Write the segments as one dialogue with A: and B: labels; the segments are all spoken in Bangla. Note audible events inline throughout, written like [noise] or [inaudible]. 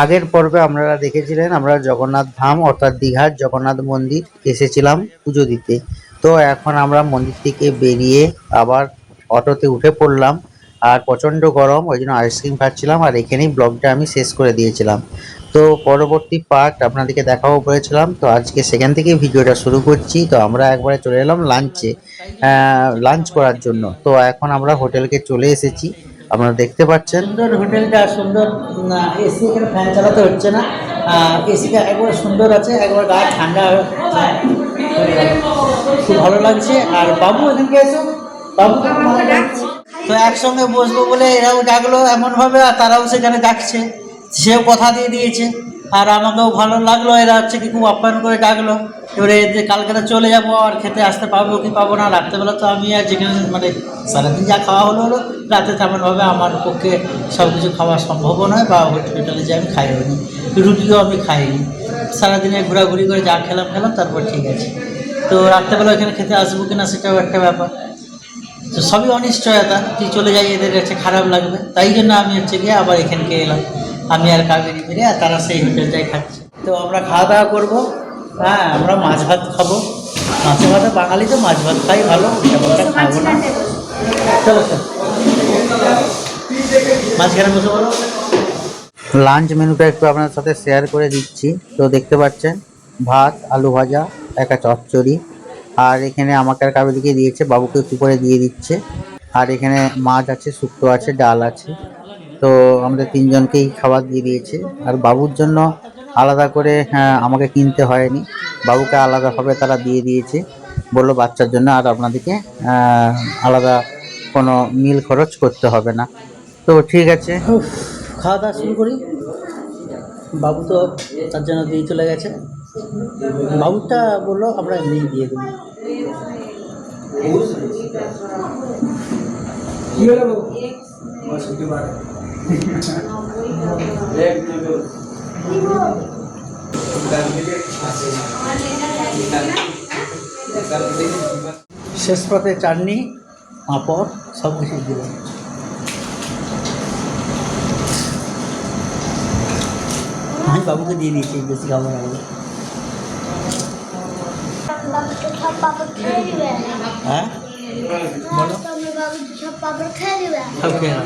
A: আগের পর্বে আপনারা দেখেছিলেন, আমরা জগন্নাথ ধাম অর্থাৎ দীঘার জগন্নাথ মন্দির এসেছিলাম পুজো দিতে। তো এখন আমরা মন্দির থেকে বেরিয়ে আবার অটোতে উঠে পড়লাম, আর প্রচণ্ড গরম, ওই জন্য আইসক্রিম খাচ্ছিলাম, আর এখানেই ব্লগটা আমি শেষ করে দিয়েছিলাম। তো পরবর্তী পার্ট আপনাদেরকে দেখাবো বলেছিলাম, তো আজকে সেখান থেকে ভিডিওটা শুরু করছি। তো আমরা একবারে চলে এলাম লাঞ্চে লাঞ্চ করার জন্য। তো এখন আমরা হোটেলকে চলে এসেছি। আপনারা দেখতে পাচ্ছেন।
B: সুন্দর হোটেলটা সুন্দর এসি এখানে ফ্যান চালাতে হচ্ছে না। এসিটা একবার সুন্দর আছে একবার গা ঠান্ডা খুব ভালো লাগছে। আর বাবু এখানকে এসো। বাবু তো একসঙ্গে বসবো বলে এরাও ডাকলো এমনভাবে আর তারাও সেখানে ডাকছে। সেও কথা দিয়ে দিয়েছে। আর আমাকেও ভালো লাগল, এরা হচ্ছে কি খুব আপ্যায়ন করে ডাকলো এবারে যে কালকে তো চলে যাব আর খেতে আসতে পারব কি পাবো না, রাত্রেবেলা তো আমি আর যেখানে মানে সারাদিন যা খাওয়া হলো হলো, রাতে তেমনভাবে আমার পক্ষে সব কিছু খাওয়া সম্ভবও নয় বা হোটেলে যে আমি খাইও নি, রুটিও আমি খাইনি। সারাদিনে ঘোরাঘুরি করে যা খেলাম খেলাম, তারপর ঠিক আছে। তো রাত্রেবেলা এখানে খেতে আসব কিনা সেটাও একটা ব্যাপার। তো সবই অনিশ্চয়তা, তুই চলে যাই, এদের কাছে খারাপ লাগবে, তাই জন্য আমি হচ্ছে গিয়ে আবার এখানকে এলাম। আমি আর কাবেরি ফিরে আর তারা সেই হোটেলটাই খাচ্ছে। তো আমরা খাওয়া দাওয়া করব। হ্যাঁ আমরা মাছ ভাত খাব। মাছে ভাতে বাঙালি তো মাছ ভাত খাই ভালো খাব না। চলো চলো। মাঝখানে বসে বলো
A: লাঞ্চ মেনুটা একটু আপনার সাথে শেয়ার করে দিচ্ছি। তো দেখতে পাচ্ছেন ভাত আলু ভাজা একটা চচ্চড়ি। আর এখানে আমাকে আর কাবেরিকে দিয়েছে বাবুকে একটু করে দিয়ে দিচ্ছে। আর এখানে মাছ আছে শুক্তো আছে ডাল আছে। তো আমাদের তিনজনকেই খাবার দিয়ে দিয়েছে। আর বাবুর জন্য আলাদা করে হ্যাঁ, আমাকে কিনতে হয়নি। বাবুকে আলাদাভাবে তারা দিয়ে দিয়েছে। বলল বাচ্চার জন্য আর আপনাদেরকে আলাদা কোনো মিল খরচ করতে হবে না। তো ঠিক আছে।
B: খাওয়া দাওয়া শুরু করি। বাবু তো তার জন্য দিয়ে চলে গেছে। বাবুটা বলল আমরা এমনি দিয়ে দেবো। শেষ পথে চাটনি পাঁপড় সব কিছু দিল। আমি বাবুকে দিয়ে দিয়েছি বেশি খাব না বলে।
C: বাবুকে সব পাপড় খেয়ে দিবে?
B: হ্যাঁ বলো
C: সব খেয়ে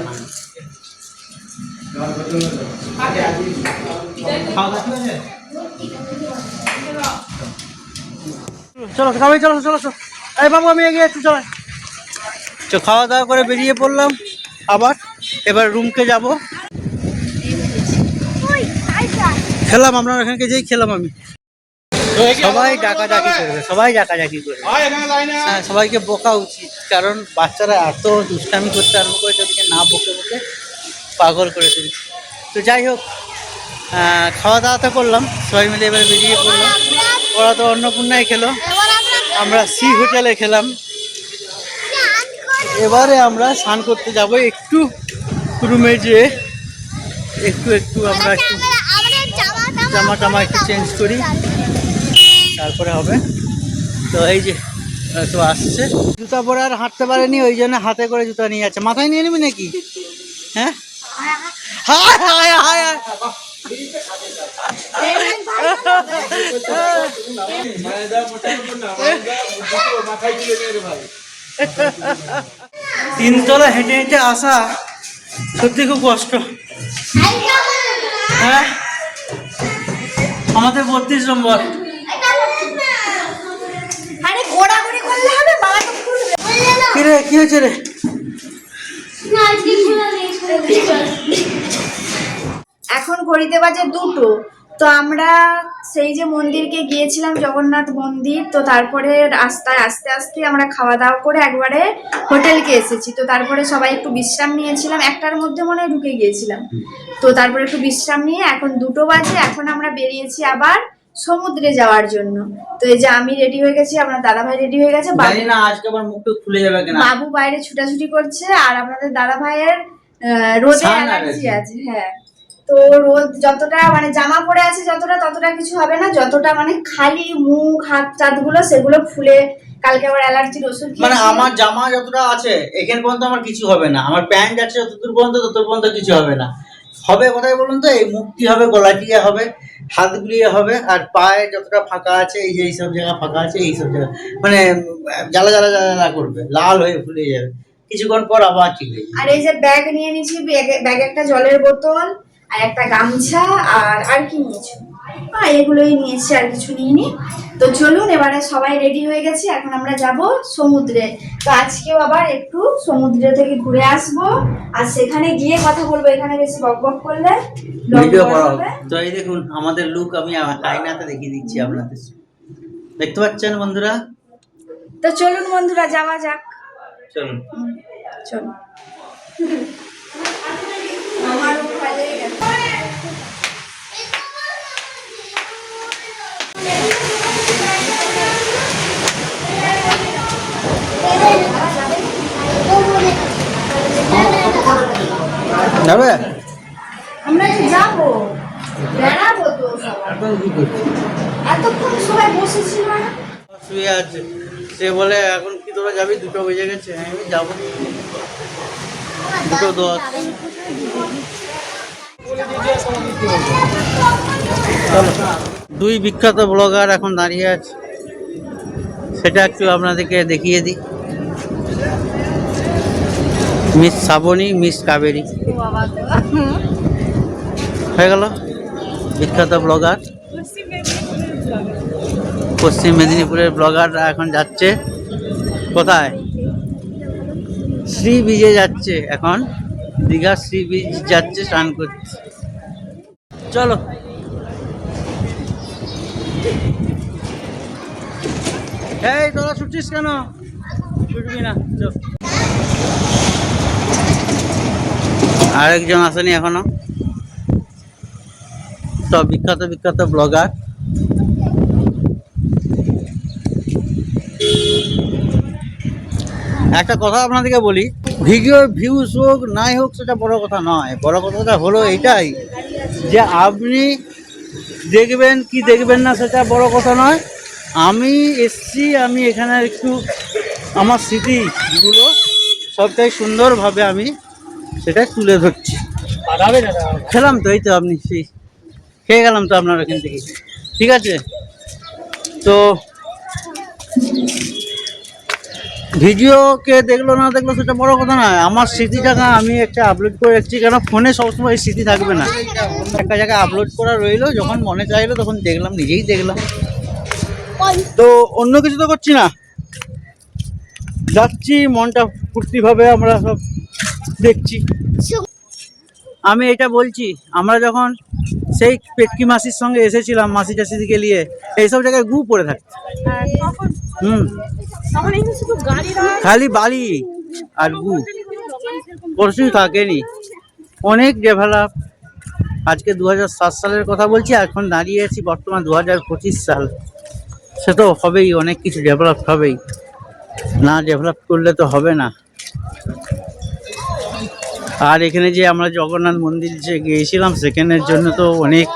B: চলো সবাই চলো চলো চলো। এই বাবু, আমি এগিয়ে চলো। তো খাওয়া দাওয়া করে বেরিয়ে পড়লাম আবার। এবার রুমকে যাব। খেলাম, আমরা এখানকে যেই খেলাম আমি। সবাই ডাকাডাকি করবে সবাই ডাকাডাকি করবে হ্যাঁ সবাইকে বকা উচিত, কারণ বাচ্চারা এত দুষ্টামি করতে আরম্ভ করেছে, ওদিকে না বকে বকে। পাগল করে তুলছে তো যাই হোক খাওয়া দাওয়া তো করলাম, সবাই মিলে এবার বেরিয়ে পড়লাম। ওরা তো অন্নপূর্ণায় খেলো।
C: আমরা
B: সি হোটেলে খেলাম। এবারে আমরা স্নান করতে যাব একটু রুমে যেয়ে। একটু একটু আমরা একটু
C: জামা
B: জামা টামা একটু চেঞ্জ করি। তারপরে হবে। তো এই যে তো আসছে। জুতা পরে আর হাঁটতে পারেনি, ওই জন্য হাতে করে জুতা নিয়ে যাচ্ছে। মাথায় নিয়ে নিবি নাকি? হ্যাঁ? হায় হায় হায় হায়। তিনতলা হেঁটে হেঁটে আসা সত্যি খুব কষ্ট। হ্যাঁ? আমাদের বত্রিশ নম্বর। কি রে কি হয়েছে রে?
D: এখন ঘড়িতে বাজে দুটো, তো আমরা সেই যে মন্দিরকে গিয়েছিলাম, জগন্নাথ মন্দির, তো তারপরে রাস্তায় আস্তে আস্তে আমরা খাওয়া দাওয়া করে একবারে হোটেলকে এসেছি। তো তারপরে সবাই একটু বিশ্রাম নিয়েছিলাম, একটার মধ্যে মনে হয় ঢুকে গিয়েছিলাম। তো তারপরে একটু বিশ্রাম নিয়ে এখন দুটো বাজে, এখন আমরা বেরিয়েছি আবার সমুদ্রে যাওয়ার জন্য। তো এই যে আমি রেডি হয়ে গেছি আপনার দাদা ভাই রেডি হয়ে গেছে
B: জানি না আজকে আমার মুখটা খুলে যাবে কিনা।
D: বাবু বাইরে ছুটাছুটি করছে আর আপনাদের দাদা ভাইয়ের রোদে অ্যালার্জি। আছে হ্যাঁ। তো রোদ যতটা মানে জামা পরে আছে যতটা ততটা কিছু হবে না। যতটা মানে খালি মুখ হাত টাতগুলো সেগুলো ফুলে কালকে আবার অ্যালার্জির ওষুধ
B: মানে
D: খেয়েছি।
B: আমার জামা যতটা আছে এখান পর্যন্ত আমার কিছু হবে না। আমার প্যান্ট আছে যতদূর পর্যন্ত ততদূর পর্যন্ত কিছু হবে না। হবে কোথায় বলুন তো? এই মুক্তি হবে গলাটিয়া হবে, হাত গুলিয়ে হবে, আর পায়ে যতটা ফাঁকা আছে, এই যে এইসব জায়গা ফাঁকা আছে এইসব জায়গা। মানে জ্বালা জ্বালা জ্বালা করবে, লাল হয়ে ফুলে যাবে। কিছুক্ষণ পর আবার ঠিক হয়ে
D: আর এই যে ব্যাগ নিয়ে নিয়েছি ব্যাগে একটা জলের বোতল, আর একটা গামছা, আর আর কি নিয়েছো? হ্যাঁ এগুলোই নিয়েছি আর কিছু নিইনি। তো চলুন এবারে সবাই রেডি হয়ে গেছি এখন আমরা যাব সমুদ্রে। তো আজকেও আবার একটু সমুদ্র থেকে ঘুরে আসব। আর সেখানে গিয়ে কথা বলব এখানে বেশি বক বক করলে।
B: তো এই দেখুন আমাদের লুক আমি আয়নাতে দেখিয়ে দিচ্ছি আপনাদের। দেখতে পাচ্ছেন বন্ধুরা?
D: তো চলুন বন্ধুরা যাওয়া যাক।
B: চলুন।
D: চলুন। [laughs] আমারও ভয় লেগে গেছে।
B: যাবে
D: আমরা যে যাব বেড়াবো তো
B: এখন কি করছি
D: এতক্ষণ সবাই বসেছিল না?
B: শুয়ে আছে। সে বলে এখন কি তোরা যাবি? দুটো বেজে গেছে হ্যাঁ আমি যাব। দুটো দশ। চলো। দুই বিখ্যাত ব্লগার এখন দাঁড়িয়ে আছে। সেটা একটু আপনাদেরকে দেখিয়ে দিই। Miss Shrabani, miss Kaberi. হয়ে গেল। বিখ্যাত ব্লগার। পশ্চিম মেদিনীপুরের ব্লগাররা এখন যাচ্ছে। কোথায়? শ্রী বীজে যাচ্ছে এখন। দীঘা শ্রী বীজ যাচ্ছে স্নান করতে। চলো। এই, তোরা ছুটছিস কেন? ছুটবি না আরেকজন আসেনি এখনও। সব বিখ্যাত বিখ্যাত ব্লগার। একটা কথা আপনাদেরকে বলি ভিডিও ভিউজ হোক, নাই হোক, সেটা বড় কথা নয়। বড় কথাটা হলো এটাই যে আপনি দেখবেন কি দেখবেন না সেটা বড় কথা নয়। আমি এসছি আমি এখানে একটু আমার স্মৃতিগুলো সবটাই সুন্দরভাবে আমি সেটা তুলে ধরছি। খেলাম তো এই তো আপনি সেই খেয়ে গেলাম তো আপনার এখান থেকে। ঠিক আছে? তো ভিডিওকে দেখল না দেখল সেটা বড় কথা নয়। আমার স্মৃতিটাকে আমি একটা আপলোড করে রাখছি কেন ফোনে সবসময় স্মৃতি থাকবে না। একটা জায়গায় আপলোড করা রইল, যখন মনে চাইলো তখন দেখলাম, নিজেই দেখলাম। তো অন্য কিছু তো করছি না। যাচ্ছি, মনটা ফুর্তিভাবে আমরা সব দেখছি। আমি এটা বলছি, আমরা যখন সেই পেটকি মাসির সঙ্গে এসেছিলাম, মাসি টাসিদিকে নিয়ে। এইসব জায়গায় গু পড়ে থাকছে হুম। খালি বালি আর গু পরশুই থাকেনি। অনেক ডেভেলপ আজকে দু সালের কথা বলছি, এখন দাঁড়িয়ে আছি বর্তমান দু হাজার পঁচিশ সাল। সে তো হবেই, অনেক কিছু ডেভেলপ হবেই। না ডেভেলপ করলে তো হবে না। আর এখানে যে আমরা জগন্নাথ মন্দির যে গিয়েছিলাম, সেখানের জন্য তো অনেক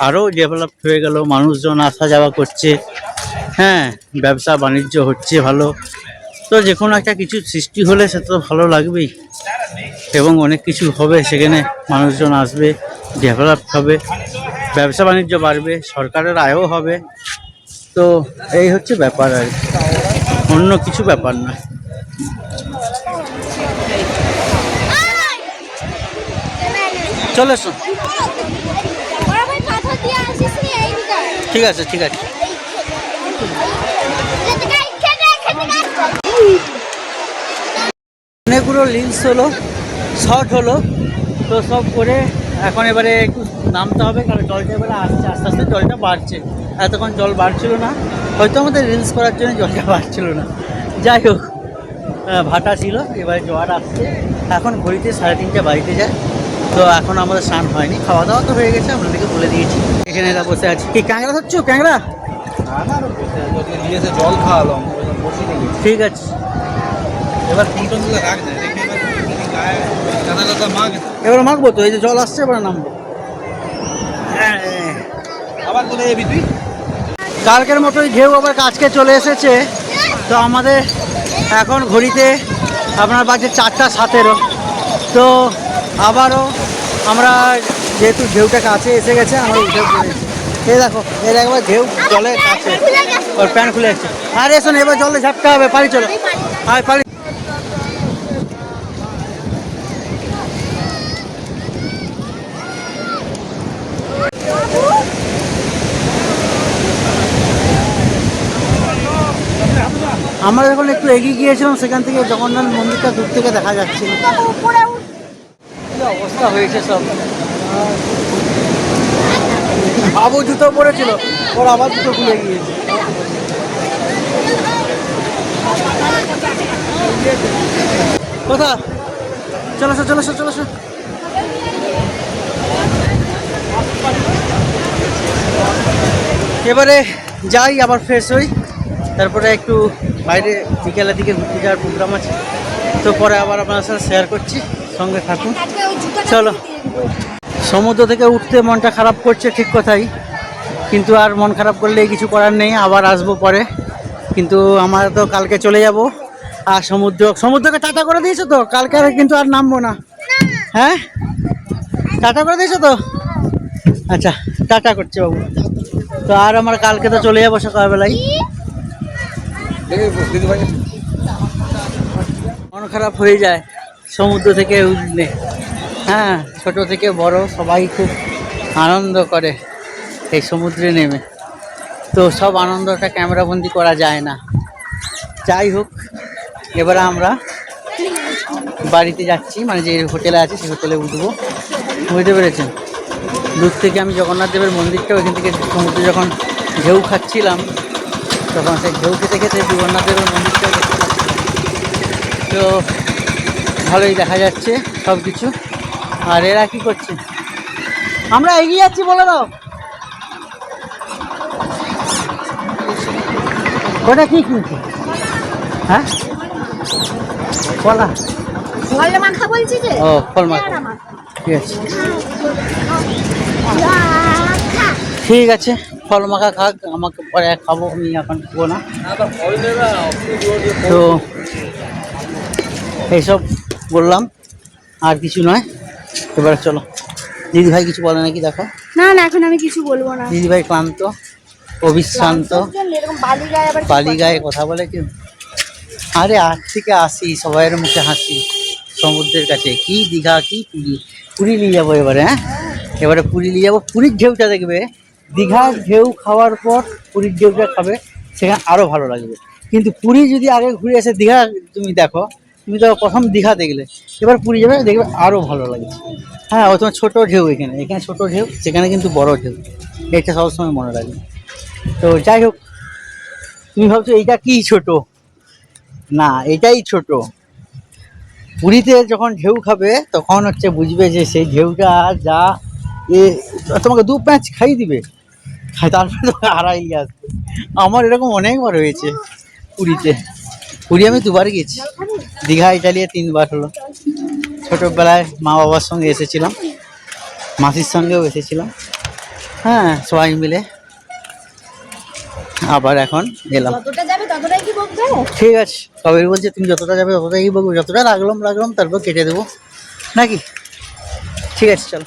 B: আরও ডেভেলপ হয়ে গেল, মানুষজন আসা যাওয়া করছে। হ্যাঁ ব্যবসা বাণিজ্য হচ্ছে ভালো। তো যে কোনো একটা কিছু সৃষ্টি হলে সে তো ভালো লাগবেই। এবং অনেক কিছু হবে, সেখানে মানুষজন আসবে ডেভেলপ হবে, ব্যবসা বাণিজ্য বাড়বে, সরকারের আয়ও হবে। তো এই হচ্ছে ব্যাপার আর। অন্য কিছু ব্যাপার না। চলে এসো ঠিক আছে ঠিক আছে। অনেকগুলো লিন্স হলো শর্ট হলো তো সব করে এখন এবারে একটু নামতে হবে কারণ জলটা এবারে আসছে আস্তে আস্তে জলটা বাড়ছে। এতক্ষণ জল বাড়ছিল না হয়তো আমাদের রিলস করার জন্য জলটা [laughs] বাড়ছিল না। যাই হোক ভাটা ছিল এবারে জোয়ার আসছে। এখন ঘড়িতে সাড়ে তিনটে বাড়িতে যায়। তো এখন আমাদের স্নান হয়নি খাওয়া দাওয়া তো হয়ে গেছে আপনাদেরকে বলে দিয়েছি। এখানে এরা বসে আছে। কি ক্যাংরা হচ্ছ ক্যাংরা?
E: জল খাওয়ালাম
B: ঠিক আছে।
E: এবার ফোন টোন রাখ না এবার
B: মাখবো তো এই যে জল আসছে এবার নামবো।
E: আবার কোথায় যাবি তুই।
B: কালকের মতোই ঢেউ আবার কাজকে চলে এসেছে। তো আমাদের এখন ঘড়িতে আপনার বাজে চারটা সতেরো। তো আবারও আমরা যেহেতু ঢেউটা কাছে এসে গেছে আমরা উঠে পড়েছি। এই দেখো এর একবার ঢেউ জলের কাছে। ওর প্যান্ট খুলে যাচ্ছে। আর এসো না, এবার জলে ঝাপটা হবে পারি চলো। আর পারি আমরা যখন একটু এগিয়ে গিয়েছিলাম সেখান থেকে জগন্নাথ মন্দিরটা দূর থেকে দেখা যাচ্ছিল। অবস্থা হয়েছে সব? বাবু জুতো পরেছিল ওর আবার জুতো খুলে গিয়েছে। কোথা চলো আসো, চলো আসো, চলো আসো। এবারে যাই আবার ফ্রেশ হই। তারপরে একটু বাইরে বিকেলের দিকে ঘুরতে যাওয়ার প্রোগ্রাম আছে। তো পরে আবার আপনার সাথে শেয়ার করছি। সঙ্গে থাকুন। চলো। সমুদ্র থেকে উঠতে মনটা খারাপ করছে ঠিক কথাই কিন্তু আর মন খারাপ করলে কিছু করার নেই আবার আসব পরে। কিন্তু আমরা তো কালকে চলে যাব আর সমুদ্র সমুদ্রকে টাটা করে দিয়েছ তো? কালকে আর কিন্তু আর নামবো না। হ্যাঁ? টাটা করে দিয়েছ তো? আচ্ছা টাটা করছে বাবু। তো আর আমার কালকে তো চলে যাব সকালবেলায়। মন খারাপ হয়ে যায় সমুদ্র থেকে উঠলে। হ্যাঁ ছোট থেকে বড় সবাই খুব আনন্দ করে এই সমুদ্রে নেমে। তো সব আনন্দটা ক্যামেরাবন্দি করা যায় না। যাই হোক, এবারে আমরা বাড়িতে যাচ্ছি মানে যে হোটেলে আছে সেই হোটেলে উঠবো। বুঝতে পেরেছেন? দূর থেকে আমি জগন্নাথ দেবের মন্দিরটা ওইখান থেকে সমুদ্রে যখন ঢেউ খাচ্ছিলাম, তখন সেই ঢেউ খেতে খেতে জগন্নাথ দেবের মন্দিরটাও দেখতে তো ভালোই দেখা যাচ্ছে সব কিছু আর এরা কি করছে? আমরা এগিয়ে যাচ্ছি বলে দাও। ওটা কি কিনছে? হ্যাঁ? কলা
C: ফল মাখা বলছি যে?
B: ও ফল মাখা ঠিক আছে। ঠিক আছে ফল মাখা খাক আমাকে পরে খাব আমি এখন খাব না। তো এইসব বললাম আর কিছু নয়। এবারে চলো। দিদি ভাই কিছু বলে নাকি? দেখো।
D: না না এখন আমি কিছু বলব না।
B: দিদি ভাই ক্লান্ত অবিশ্রান্ত
C: বালি গায়ে
B: কথা? বলে কেউ আরে আজ থেকে আসি সবাইয়ের মুখে হাসি সমুদ্রের কাছে। কি দীঘা কি পুরী? পুরী নিয়ে যাব এবারে হ্যাঁ? এবারে পুরী নিয়ে যাব। পুরীর ঢেউটা দেখবে। দীঘার ঢেউ খাওয়ার পর পুরীর ঢেউটা খাবে সেখানে আরও ভালো লাগবে। কিন্তু পুরী যদি আগে ঘুরে এসে দীঘা তুমি দেখো তুমি তো প্রথম দীঘা দেখলে। এবার পুরী যাবে, দেখবে আরও ভালো লাগে। হ্যাঁ ও তোমার ছোটো ঢেউ এখানে। এখানে ছোটো ঢেউ, সেখানে কিন্তু বড় ঢেউ। এটা সবসময় মনে রাখবে। তো যাই হোক, তুমি ভাবছ, এইটা কি ছোট? না, এটাই ছোট। পুরীতে যখন ঢেউ খাবে, তখন হচ্ছে বুঝবে যে সেই ঢেউটা যা এ, তোমাকে দু প্যাঁচ খাই দিবে। তারপরে তোমাকে হারাই আসবে আমার এরকম অনেকবার হয়েছে পুরীতে। পুরী আমি দুবার গেছি। দীঘা ইটালিয়া তিনবার হলো। ছোটোবেলায় মা বাবার সঙ্গে এসেছিলাম। মাসির সঙ্গেও এসেছিলাম। হ্যাঁ সবাই মিলে। আবার এখন এলাম
C: বকবে?
B: ঠিক আছে কবির বলছে তুমি যতটা যাবে ততটাই বলব যতটা রাখলাম রাখলাম তারপর কেটে দেবো। নাকি? ঠিক আছে চলো।